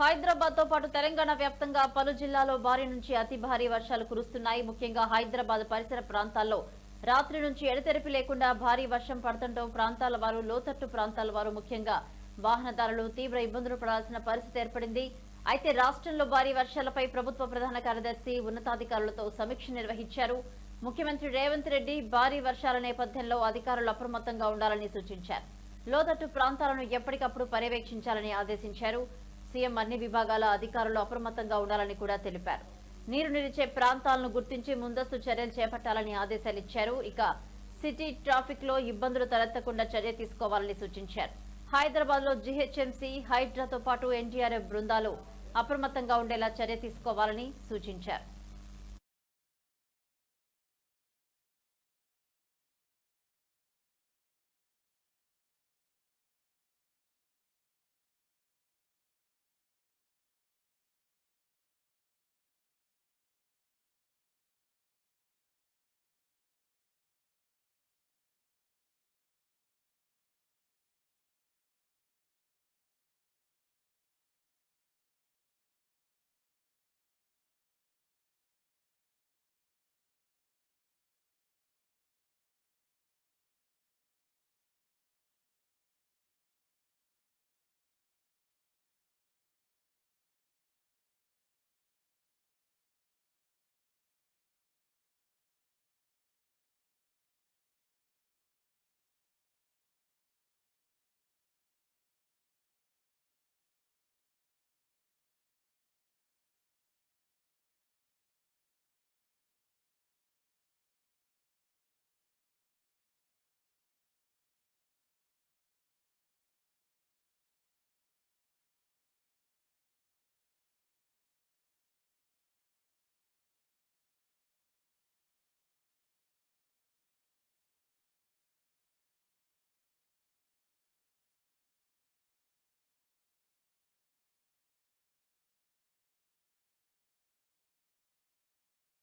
హైదరాబాద్తో పాటు తెలంగాణ వ్యాప్తంగా పలు జిల్లాలో భారీ నుంచి అతి భారీ వర్షాలు కురుస్తున్నాయి. ముఖ్యంగా హైదరాబాద్ పరిసర ప్రాంతాల్లో రాత్రి నుంచి ఎడతెరిపి లేకుండా భారీ వర్షం పడుతుండటం ప్రాంతాల వారు లోతట్టు ప్రాంతాల వారు ముఖ్యంగా వాహనదారులు తీవ్ర ఇబ్బందులు పడాల్సిన పరిస్థితి ఏర్పడింది. అయితే రాష్ట్రంలో భారీ వర్షాలపై ప్రభుత్వ ప్రధాన కార్యదర్శి ఉన్నతాధికారులతో సమీక్ష నిర్వహించారు. ముఖ్యమంత్రి రేవంత్ రెడ్డి భారీ వర్షాల నేపథ్యంలో అధికారులు అప్రమత్తంగా ఉండాలని సూచించారు. లోతట్టు ప్రాంతాలను ఎప్పటికప్పుడు పర్యవేక్షించాలని ఆదేశించారు. సీఎం అన్ని విభాగాల అధికారులు అప్రమత్తంగా ఉండాలని కూడా తెలిపారు. నీరు నిలిచే ప్రాంతాలను గుర్తించి ముందస్తు చర్యలు చేపట్టాలని ఆదేశాలు ఇచ్చారు. ఇక సిటీ ట్రాఫిక్లో ఇబ్బందులు తలెత్తకుండా చర్య తీసుకోవాలని సూచించారు. హైదరాబాద్లో జీహెచ్ఎంసీ హైడ్రాతో పాటు ఎన్టీఆర్ఎఫ్ బృందాలు అప్రమత్తంగా ఉండేలా చర్య తీసుకోవాలని సూచించారు.